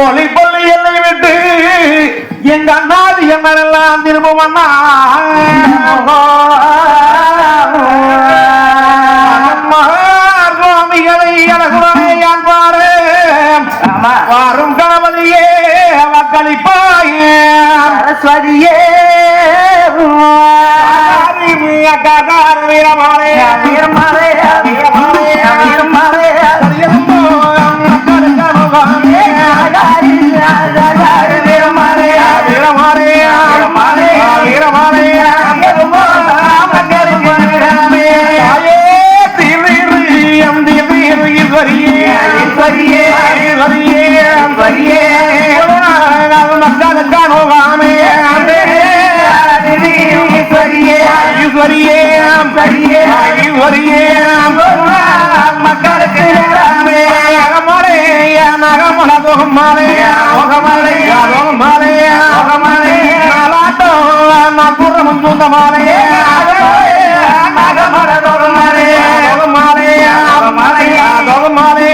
கோழி பள்ளி எல்லை விட்டு எங்க அண்ணாதி என்னெல்லாம் அண்ணா அம்மா, சுவாமிகளை அழகுடனே யான் பாரு? வாரும் கணபதியே வாக்களிப்பாயே. சரஸ்வதியே. அக்காக்கார் வீரமாலே வீரமாலே நகமல தோகமாலே தோகமலை, தோகமாலே தோகமலை, நாலாட்டோ நற்புறமும் சொந்தமாலே நகமர தோகமலை, தோகமாலே தோகமலை, தோகமாலே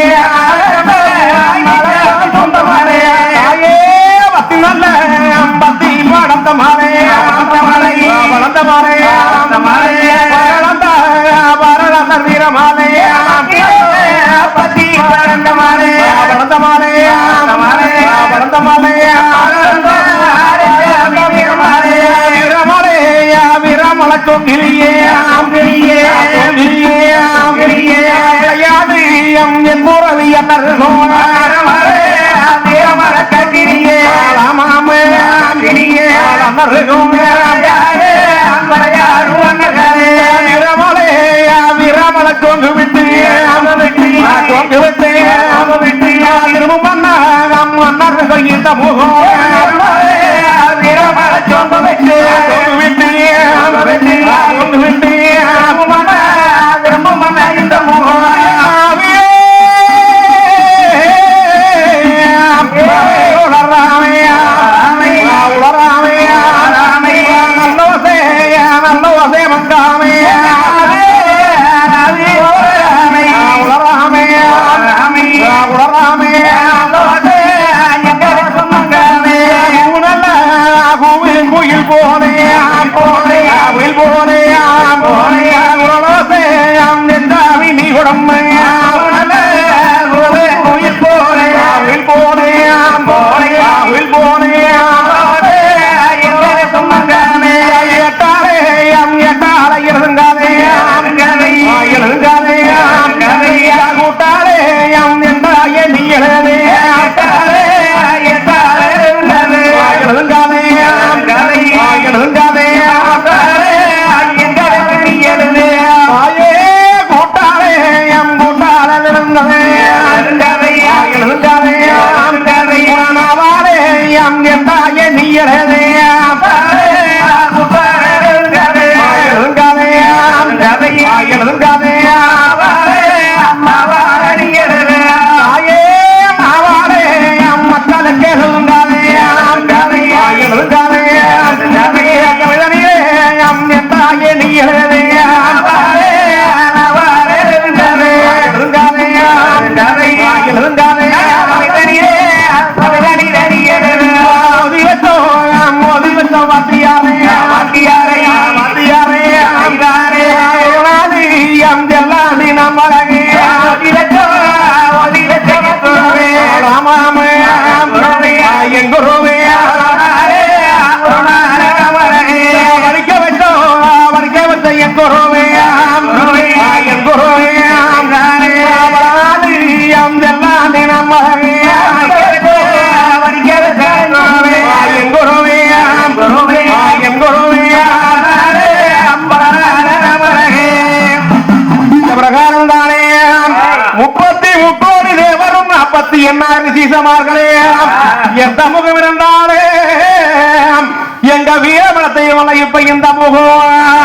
அன்பரையார் உன்னகரே, வீரமலே வீரமல கொண்டு விட்டு vamos a andar desdañando mujeres. வச்ச என் குருவையாம் என் குருவையாம் எல்லாம் தினம் என் குருவையாம் என் குருவையாம் பிரகாரம் தானே. முப்பத்தி முப்போடி தேவரும் நாற்பத்தி எண்ணாயிரம் சீசமார்களே. எந்த முகம் இருந்தாலே. எங்க வீரமலத்தை இப்ப இந்த முகம்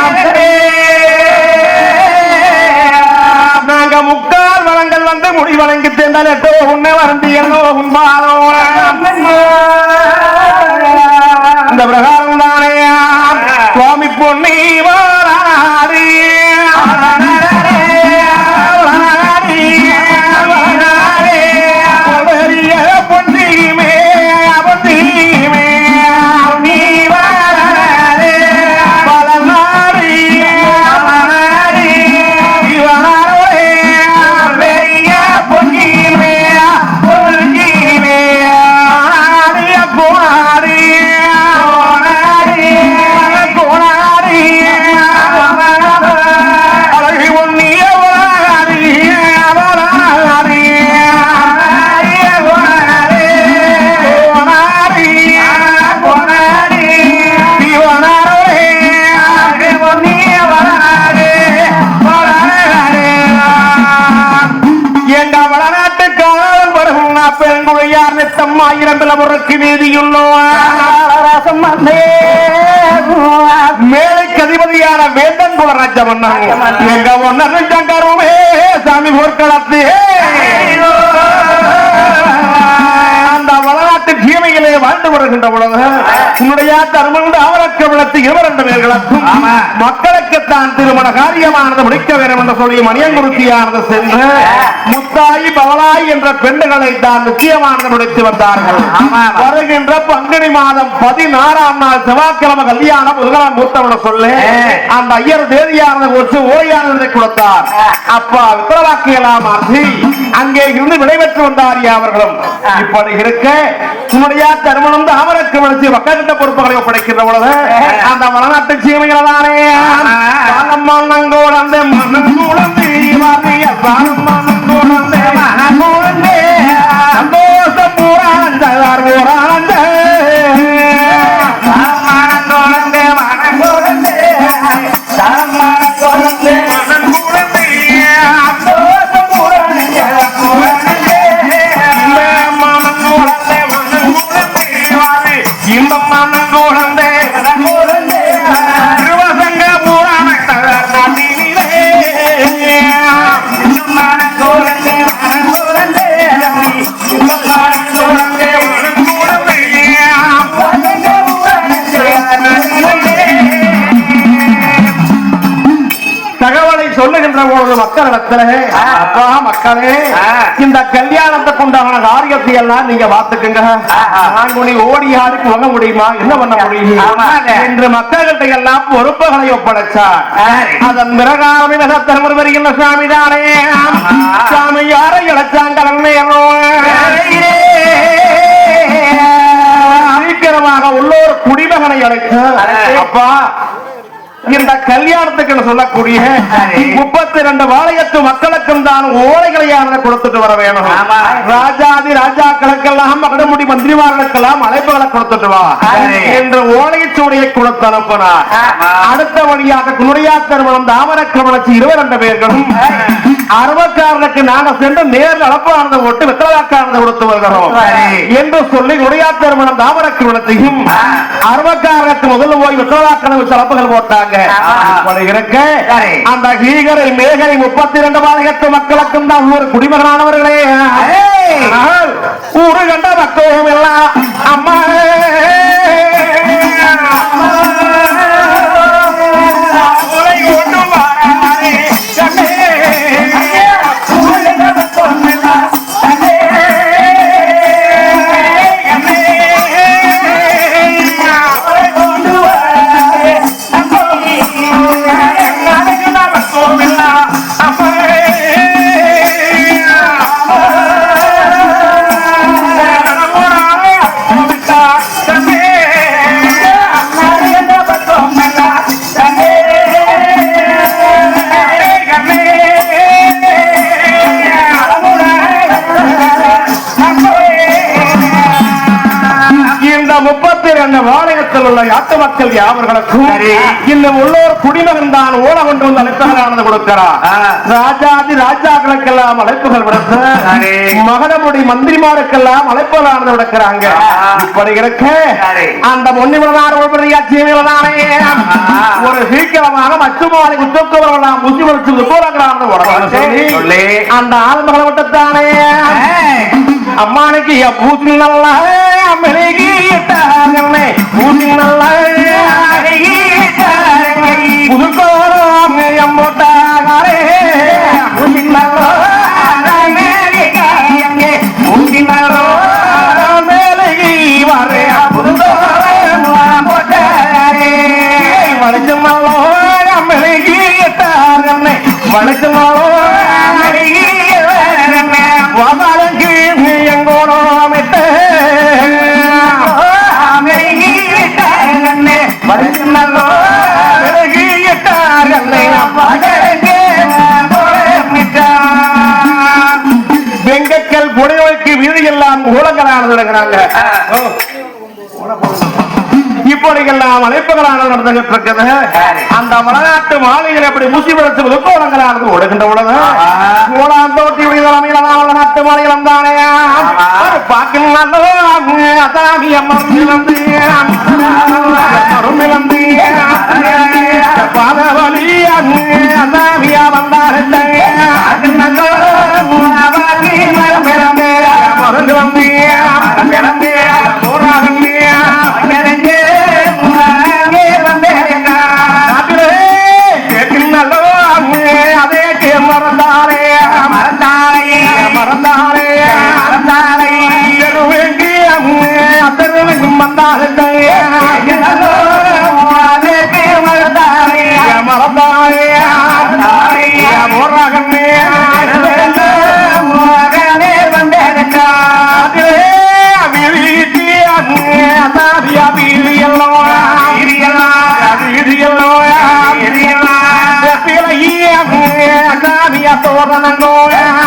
முக்கால் வளங்கள் வந்து முடி வழங்கி தேர்ந்தால் எட்டோ உன்னை வறந்து என்னோ உண்பாரோ இந்த ஆயிரம் பிளவருக்கு நீதியுள்ளோ ரசம் வந்தே மேலைக்கு அதிபதியான வேந்தன் குல ராஜமன்னன் எங்க ஒன்னு சங்கருமே சாமி போர்க்களத்து சீமையிலே வாழ்ந்து வருகின்ற பொழுது உன்னுடைய தர்மம் அவரக்க விளத்து இருவரண்டு பேர்களுக்கும் ஆமா. மக்களுக்குத்தான் திருமண காரியமானது முடிக்க வேண்டும் என்று சொல்லி மணியங்குருத்தியானது சென்று முத்தாயி பவளாய் என்ற பெண்களை தான் நிச்சயமானது முடித்து வந்தார்கள். வருகின்ற பங்குனி மாதம் பதினாறாம் நாள் செவ்வாய்க்கிழமை கல்யாணம் முதலாம் மூத்தவன சொல்லு அந்த ஐயர் தேதியானது குறித்து ஓயானதை கொடுத்தார். அப்பா வித்தரவாக்கியெல்லாம் மாற்றி அங்கே இருந்து விடைபெற்று வந்தாரியா அவர்களும் இப்படி இருக்க உன்னுடைய தருமணம் தாமரக்கு வளர்ச்சி மக்கள்கிட்ட பொறுப்புகளை ஒப்படைக்கின்ற பொழுது அந்த வளநாட்டு சீமைகளதானே அந்த மன்னங்கூடந்து வாரிய மன்னங்கூடந்து மன்னங்கூடந்து மக்களிடத்துல அப்பா மக்களே இந்த கல்யாணத்துக்கு உண்டான காரியத்தை எல்லாம் நீங்க பாத்துக்குங்க உன்னை ஓடி ஆடி வாங்க முடியுமா? என்ன பண்ண முடியும். என்று மக்கள்கிட்ட எல்லாம் பொறுப்புகளை ஒப்படைச்சார். அதன் மிக திருமணம் வருகின்ற சாமி தானே சாமி யாரை இழைச்சாங்க சீக்கிரமாக உள்ளோர் குடிமகனை அழைத்து அப்பா இந்த கல்யாணத்துக்கு சொல்லக்கூடிய முப்பத்தி ரெண்டு வாளையத்து மக்களுக்கும் தான் ஓலைகளையானதை கொடுத்துட்டு வர வேணும். ராஜாதி ராஜாக்களுக்கெல்லாம் மகடமுடி மந்திரிமார்களுக்கெல்லாம் அழைப்புகளை கொடுத்துட்டு வா. என்று ஓலைச்சூடியை கொடுத்து அனுப்பினார். அடுத்த வழியாக குனுடையா திருமணம் தாமரக்கிரமணச்சி இருபது பேர்களும் அறுபக்காரனுக்கு நாங்க சென்று நேரில் அளப்பானதை போட்டு வெத்தலாக்கானதை கொடுத்து வருகிறோம். என்று சொல்லி குடையா திருமணம் தாமரக்கிரமணத்தையும் அறுபக்காரனுக்கு முதல்ல போய் வெத்தலாக்கான சிறப்புகள் போட்டாங்க. இருக்க. அந்த கீகரை மேகரை முப்பத்தி இரண்டு பாளையத்து மக்களுக்கும் தான் உள்ளூர் குடிமகனானவர்களே. ஊரு கண்ட மக்களும் எல்லாம் அம்மா யாவர்களுக்கும் சரி. இந்த உள்ளோர் குடிமகன் தான் ஓட கொண்டு வந்து அழைப்புகளானது கொடுக்கிறார். ராஜாதி ராஜாக்களுக்கெல்லாம் அழைப்புகள் விடுத்து. மகனமுடி மந்திரிமாருக்கெல்லாம் அழைப்புகளானது விடுக்கிறாங்க. இப்படி இருக்க. அந்த ஆ. ஒரு சீக்கிரமாக மச்சுமாலை உத்தவர்களாம் முசி வலிச்சு சொல்லி. அந்த ஆள்மகளை விட்டுத்தானே அம்மானுக்கு பூசி நல்ல மெழுகிட்டார்களே பூசி நல்ல புதுக்கோரம் எம்போட்டாகாரே பூசி நல்ல மேலகி வரே புதுக்கோரம் போட்டாரே வளைச்சு நல்லோ மெழுகிட்டார்களே வளைச்சு எல்லாம் நடந்துகிட்டு இருக்குது. அந்த வடநாட்டு மாளிகையில் எப்படி முசி விளைச்சு விழுக்கோலங்களானது ஓடுகின்ற பொழுது மூலாம் தோட்டி விடுதலைமையிலான வடநாட்டு மாளிகம் தானே ஆமா. பார்க்கும் அதாமி அம்மன் இழந்து அம்மரும் இழந்து பாதவலி அதாமியா வந்தார்கள் மக்களுக்கு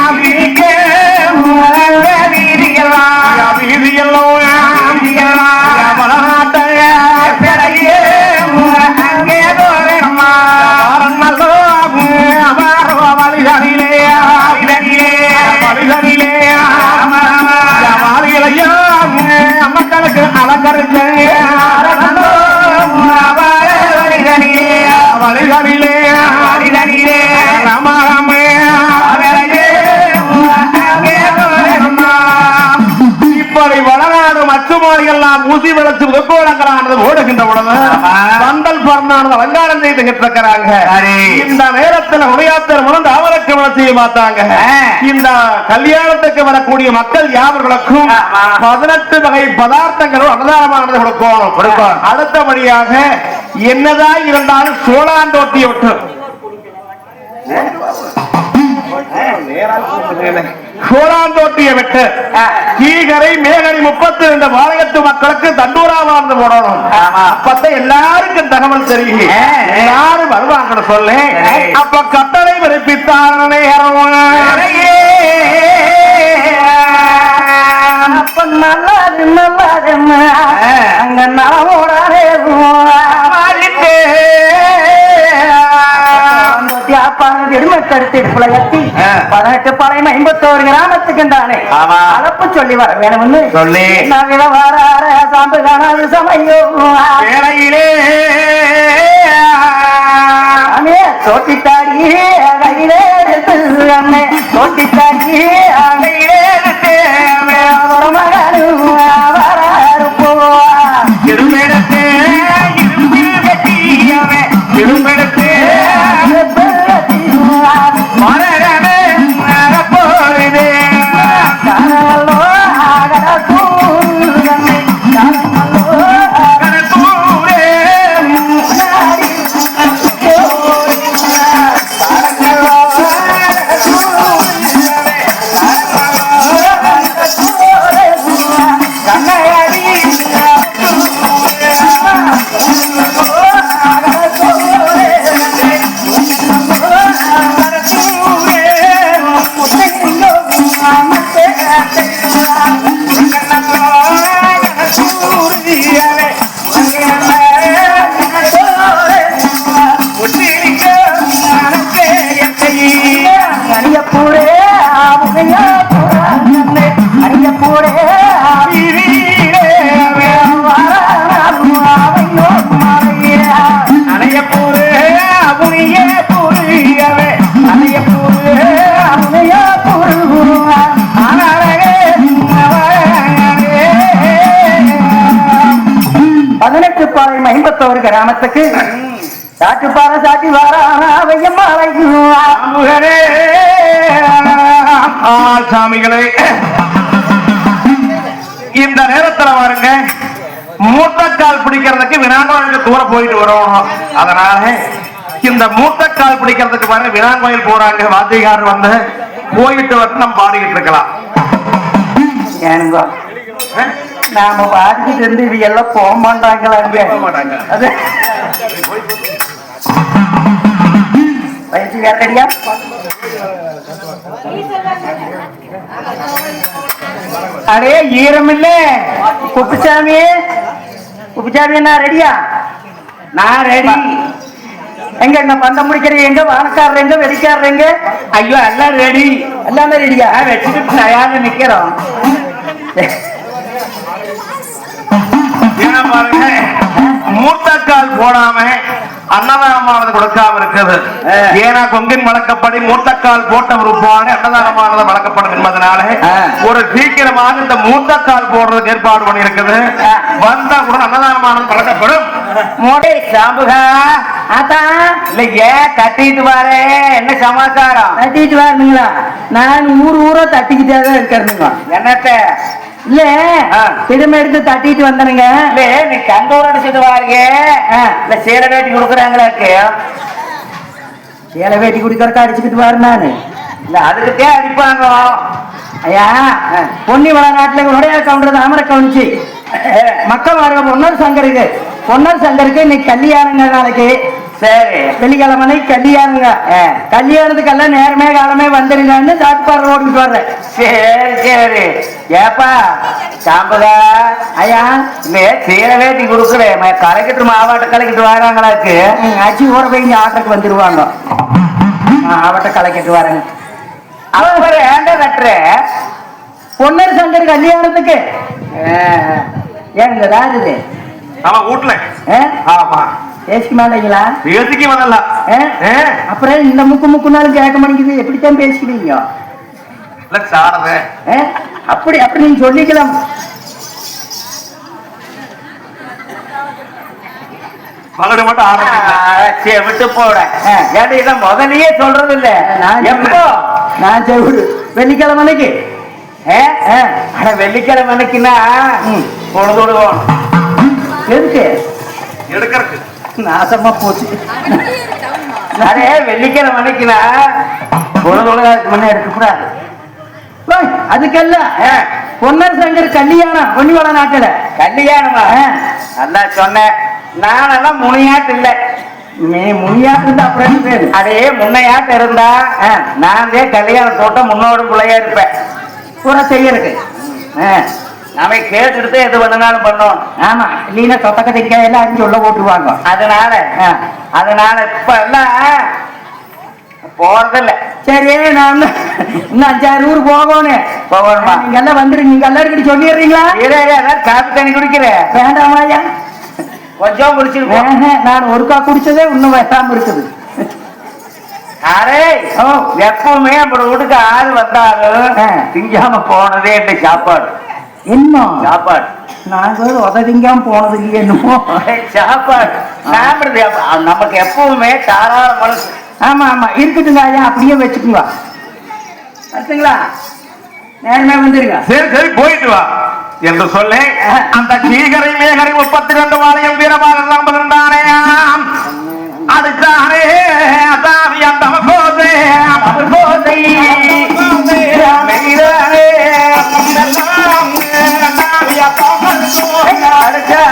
ஊசி விளைச்சு உதக்கோடங்களானது ஓடுகின்ற பொழுது பந்தல் பறந்தானது அலங்காரம் செய்துகிட்டு இருக்கிறாங்க சரி. இந்த நேரத்தில் உடையாத்தர் மூலம் தாவரக்கு வளர்ச்சியை பார்த்தாங்க. இந்த கல்யாணத்துக்கு வரக்கூடிய மக்கள் யாவர்களுக்கும். பதினெட்டு வகை பதார்த்தங்களும் அன்னதானமானது கொடுக்கணும் கொடுக்கணும். அடுத்தபடியாக என்னதான் இருந்தாலும் சோழாந்தோட்டியை விட்டு சோழாந்தோட்டியை விட்டு கீகரை மேகரை முப்பத்தி ரெண்டு பாளையத்து மக்களுக்கு தண்டூரா வாழ்ந்து போடணும். அப்பத்த எல்லாருக்கும் தகவல் தெரியும். எல்லாரும் வருவாங்கன்னு சொல்லு. அப்ப கட்டளை பிறப்பித்தார் நேரம் அப்ப நல்லாது நல்லாதுன்னு அங்க நலமோடாரே எருமை கருத்து ஆ. பதினெட்டு பழைய ஐம்பத்தோரு கிராமத்துக்கு தானே. அளப்பு சொல்லி வர வேணும்னு சொல்லி. வரார சாம்பு காணாது சமையோ வேளையிலே. அண்ணே தோட்டித்தாடி கையிலே எடுத்து அண்ணே. இரும்பில் இருமெடுத்து கிராமத்துக்கு. சாட்டி வாரானா வையம்மாளைக்குவா முகரே ஆள் சாமிகளே. இந்த நேரத்துல பாருங்க மூட்டக்கால் பிடிக்கிறதுக்கு வினாங்கோயிலுக்கு தூரம் போயிட்டு வரணும் அதனால இந்த மூட்டக்கால் பிடிக்கிறதுக்கு பாருங்க வினாங்கோயில் போறாங்க. வாத்தியக்காரர் வந்து போயிட்டு வந்து நம்ம பாடிக்கிட்டு இருக்கலாம். ஏனுங்க. நாம பாடிக்கிட்டு இருந்து இவ எல்லாம் போக மாட்டாங்களாங்க வேறடியா அடே ஈரம் இல்ல குப்புசாமி உபச்சாரி என்ன ரெடியா? நான் ரெடி. எங்க என்ன பந்தம் முடிக்கிறீங்க எங்க? வெடிக்காரர் எங்க? ஐயோ எல்லாம் ரெடி. எல்லாமே ரெடியா? வச்சுட்டு தயாரா நிக்கிறோம். ஏன்னா பாருங்க மூத்தக்கால் போடாம அன்னதானமானது கொடுக்காம இருக்குது ஏன்னா கொங்கின் வழக்கப்படி மூத்தக்கால் போட்ட விருப்பான அன்னதானமானது வழக்கப்படும் என்பதனால ஒரு சீக்கிரமாக இந்த மூத்தக்கால் போடுறதுக்கு ஏற்பாடு பண்ணி இருக்குது வந்தா கூட அன்னதானமானது வழங்கப்படும். மோடி சாம்புகா அதான் இல்ல ஏன் கட்டிட்டு பாரு என்ன சமாச்சாரம்? தட்டிட்டு வரணுங்களா நான் ஊர் ஊரா தட்டிக்கிட்டே தான் இருக்கிறதுங்க என்னத்த? இல்ல. திடமை எடுத்து தட்டிட்டு வந்தனுங்க. இல்ல நீ கண்டூர் அடிச்சது பாருங்க ஆ. இல்ல சேலை வேட்டி கொடுக்குறாங்களாக்கு சேலை வேட்டி குடிக்கிறக்க அடிச்சுக்கிட்டு வர நானு. இல்ல அதுக்குத்தே அடிப்பாங்க. ஐயா பொன்னி வள நாட்டுல உடைய கவுண்டர் கவுனிச்சு மக்கள் வர பொன்னர் சங்கருக்கு. பொன்னர் சங்கருக்கு இன்னைக்கு கல்யாணங்க நாளைக்கு. சரி. வெள்ளிக்கிழமை கல்யாணங்க கல்யாணத்துக்கெல்லாம் நேரமே காலமே வந்துருங்கன்னு சாத்துப்பாறை ஓடிட்டு வர்றேன் சரி சரி. ஏப்பா சாம்புகா ஐயா. இல்ல சேலை வேட்டி கொடுக்குறேன் கலக்கிட்டு மாவாட்ட கலக்கிட்டு வராங்களாக்கு அச்சி ஊற போய் இங்க ஆட்டோக்கு வந்துருவாங்க. ஆவட்ட கலக்கிட்டு வரேங்க அவர் ஏண்ட கட்டுற பொன்னர் சங்கர் கல்யாணத்துக்கு. ஏங்க யார் இது ஆமா வீட்டுல? ஆமா. பேசிக்க மாட்டீங்களா? பேசிக்கு ஆ? அப்புறம் இந்த முக்கு முக்குனாலும் கேட்க மாட்டேங்குது. எப்படித்தான் பேசிக்கிறீங்க? அப்படி அப்படி நீங்க சொல்லிக்கலாம். மகடு மட்டும் விட்டு போட. ஏன்டி இதை முதல்லயே சொல்றது இல்ல நான் எப்போ? நான் செவிடு வெள்ளிக்கிழமைக்கு ஏ? அட வெள்ளிக்கிழமை அன்னைக்குன்னா பொழுது விடுவோம். எதுக்கு? எடுக்கிறதுக்கு. நாசமா போச்சு. அரே வெள்ளிக்கிழமை அன்னைக்குன்னா பொழுது விடுறதுக்கு முன்னே எடுக்கக்கூடாது. அதுக்கெல்லாம் பொன்னர் சங்கர் கல்யாணம் பொன்னிவள நாட்டுல. கல்யாணமா. நல்லா சொன்னேன். நானெல்லாம் முனையாட்டு இல்ல. நீ முனியாட்டு இருந்தா அப்புறம் பேரு? அதே முன்னையாட்டு இருந்தா. நான் கல்யாணம் தோட்ட முன்னோடு பிள்ளையா இருப்பேன். பூரா செய்யறதுக்கு ஆ, நாம கேட்டுட்டு எது பண்ணனாலும் பண்ணோம். ஆமா இல்லைன்னா சொத்தக்க திக்காய் எல்லாம் அரிஞ்சு உள்ள போட்டுருவாங்க. அதனால. அதனால இப்ப எல்லாம் போறதில்ல. சரி நான் இன்னும் அஞ்சாறு ஊர் போகணும். போகணுமா? நீங்க எல்லாம் வந்துருங்க நீங்க எல்லாருக்கிட்ட சொல்லிடுறீங்களா? அதான் காப்பி தண்ணி குடிக்கிறேன் வேண்டாமாயா கொஞ்சம் குடிச்சிருக்கோம் ஆஹா, நான் ஒருக்கா குடிச்சதே இன்னும் வெட்டாம இருக்குது. அரே எப்பவுமே அப்படி வீட்டுக்கு ஆள் வந்தாலும். திங்காம போனதே இந்த சாப்பாடு. இன்னும் சாப்பாடு. நாங்க உதவிங்காம போனது இல்லையே என்னமோ. சாப்பாடு. சாப்பிடுறது நமக்கு எப்பவுமே தாராள மனசு. ஆமா ஆமா. இருக்கட்டுங்க ஐயா. அப்படியே வச்சுக்குங்க வச்சுங்களா? நேரமே வந்துருங்க. சரி சரி போயிட்டு வா. என்று சொல்ல அந்த சீகரை மேகரை முப்பத்தி ரெண்டு வாழையும் வீரமாக எல்லாம் இருந்தானே அதுக்கானே அதாவி அந்த போதே அவர் போதை. Let's go.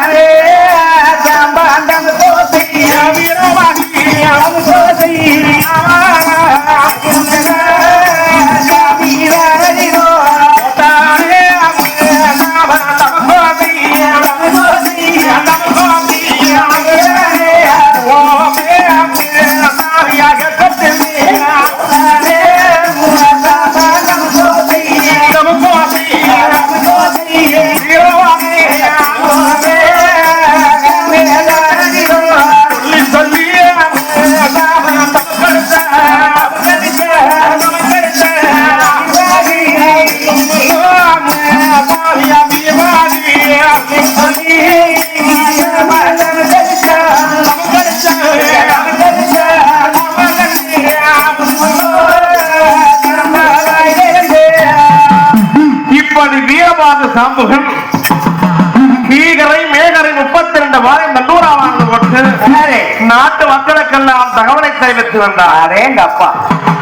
தெரிவித்து வந்தார். அரேங்க அப்பா.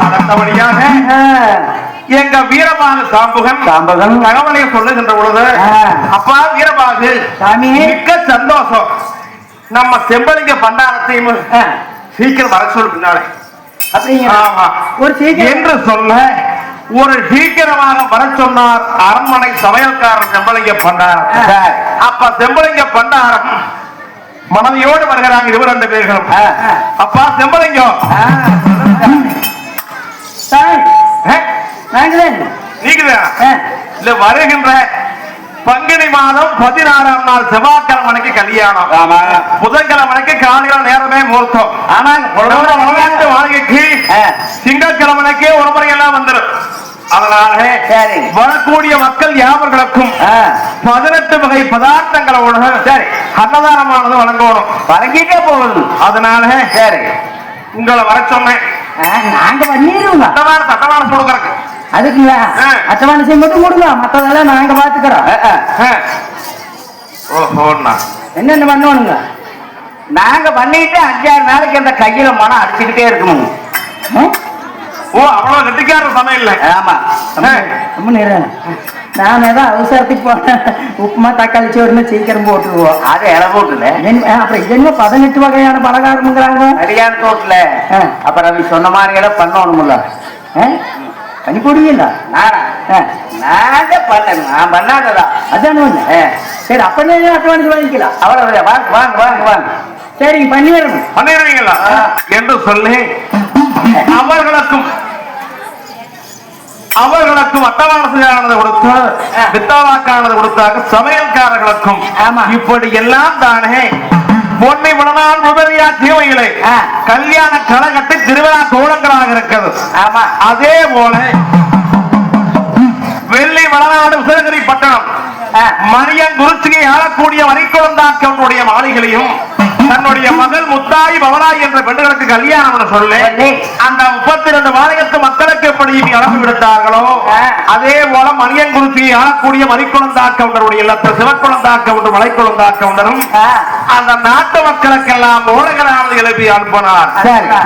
அடுத்தபடியாக எங்க வீரபாகு சாம்புகன் சாம்பகன். தகவலை சொல்லுகின்ற பொழுது. அப்பா வீரபாகு சாமி. மிக்க சந்தோஷம். நம்ம செம்பலிங்க பண்டாரத்தையும் சீக்கிரம் வர சொல்லு பின்னாலே. ஒரு என்று சொல்ல ஒரு சீக்கிரமாக வர சொன்னார் அரண்மனை சமையல்காரர் செம்பலிங்க பண்டாரம். அப்ப செம்பலிங்க பண்டாரம் மனைவியோடு வருகிறாங்க இருவர் ரெண்டு பேர்களும். அப்பா செம்பலிங்கம் நீக்குதா இல்ல வருகின்ற பங்குனி மாதம் பதினாறாம் நாள் செவ்வாய்க்கிழமைக்கு கல்யாணம். ஆமா. புதன்கிழமைக்கு காலையில நேரமே முகூர்த்தம். விளையாட்டு வாழ்க்கைக்கு ஆ. திங்கட்கிழமைக்கே ஒரு முறையெல்லாம் வந்துடும் அதனால சரி. வரக்கூடிய மக்கள் யாவர்களுக்கும் பதினெட்டு வகை பதார்த்தங்களோட சரி. அன்னதானமானது வழங்கணும் பழகிட்டே போகுது. அதனால சரி. உங்களை வர சொன்னேன். நாங்க பண்ணிடுவோங்க தட்டமான தட்டமான கொடுக்கறக்கு அதுக்குங்களா? ஆ. அட்டவாணிசை மட்டும் கொடுங்க மத்ததெல்லாம் நாங்க பாத்துக்கிறோம். ஓஹோண்ணா. என்னென்ன பண்ணணுங்க நாங்க பண்ணிட்டு அஞ்சாறு நாளைக்கு அந்த கையில மனம் அடிச்சுக்கிட்டே இருக்கணும்? ஓ அவ்வளவு கெட்டிக்கார சமையல் ஆமா. ரொம்ப நேரம் நான் ஏதோ அவசரத்துக்கு போனேன். உப்புமா தக்காளி சோறுன்னு சீக்கிரம் போட்டுருவோம் அது இலை போட்டுல. அப்புறம் இது என்ன பதினெட்டு வகையான பலகாரமுங்கிறாங்க? கல்யாண தோட்டல. அப்புறம் நீ சொன்ன மாதிரி எல்லாம் பண்ணணும்ல? கனி போடுவீங்களா நானா? நான் பண்ணேன். நான் பண்ணாததா? அதானே ஒண்ணு. சரி அப்பனே அட்டவாணிச்சு வாங்கிக்கலாம்? அவ்வளவு வாங்க வாங்க வாங்க வாங்க. சரிங்க பண்ணி வரணும் பண்ணிடுவீங்களா ஆ. என்று சொல்லி அவர்களுக்கும் அவர்களுக்கும் அட்டவானசுகானது கொடுத்து வித்தவாக்கானது கொடுத்தாங்க சமையல்காரர்களுக்கும். இப்படி எல்லாம் தானே. பொன்னை முதலியா தீமைகளை ஆ. கல்யாண கலகட்டு திருவிழா கோலங்களாக இருக்கிறது. ஆமா. அதே போல வெள்ளி வடநாடு உசலகிரி பட்டணம். மணியன் குருச்சியை ஆளக்கூடிய வரிக்குழந்தாக்கனுடைய மாளிகையும் தன்னுடைய மகள் முத்தாய் பவராய் என்ற பெண்களுக்கு கல்யாணம் சொல்லி. அந்த முப்பத்தி ரெண்டு மாநிலத்து மக்களுக்கு இனி அனுப்பி விடுத்தார்களோ. அதே போல மணியன் குருச்சியை ஆளக்கூடிய மணிக்குழந்தாக்கவுண்டருடைய இல்லத்தில் சிவக்குழந்தாக்கவுண்டர் மலைக்குழந்தாக்கவுண்டரும் ஆ. அந்த நாட்டு மக்களுக்கெல்லாம் ஓலகரானது எழுப்பி அனுப்பினார்.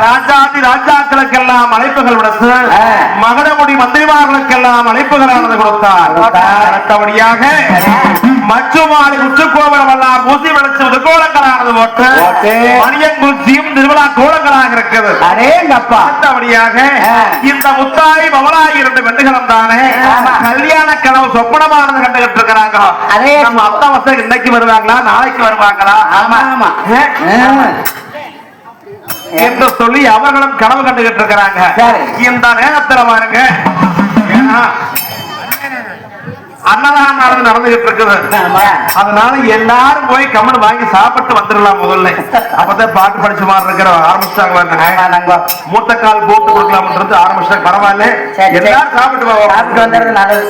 ராஜாதி ராஜாக்களுக்கெல்லாம் அழைப்புகள் விடுத்து ஆ. மகடமுடி மந்திரிமார்களுக்கெல்லாம் அழைப்புகளானது கொடுத்தார். அடுத்தபடியாக மச்சுமாடி உச்சுக்கோபுரம் எல்லாம் ஊசி வெடிச்சு கோலங்களானது போட்டு. மணியங்குச்சியும் திருவிழா கோலங்களாக இருக்கிறது அடேங்கப்பா அடுத்தபடியாக. இந்த முத்தாய் பவனாய் இரண்டு தானே ஆமா. கல்யாண கனவு சொப்பனமானது கண்டுகிட்டு இருக்கிறாங்க நம்ம அத்தை வசதி இன்னைக்கு வருவாங்களா நாளைக்கு வருவாங்களா ஆமா. ஆமா. ஆமா. என்று சொல்லி அவர்களும் கனவு கண்டுகிட்டு இருக்கிறாங்க. இந்த நேரத்துல பாருங்க. அன்னதானம் நடந்து நடந்துகிட்டு இருக்குது. ஆமா. அதனால எல்லாரும் போய் கம்மன் வாங்கி சாப்பிட்டு வந்துடலாம் முதல்ல. அப்பதான் பாட்டு படிச்ச மாதிரி இருக்கிற ஆரம்பிச்சிட்டாங்க மூத்த கால் போட்டு கொடுக்கலாம்ன்றது ஆரம்பிச்சிட்டாங்க. பரவாயில்ல. எல்லாரும் சாப்பிட்டு போவோம் சாப்பிட்டு வந்துடுறது நல்லது.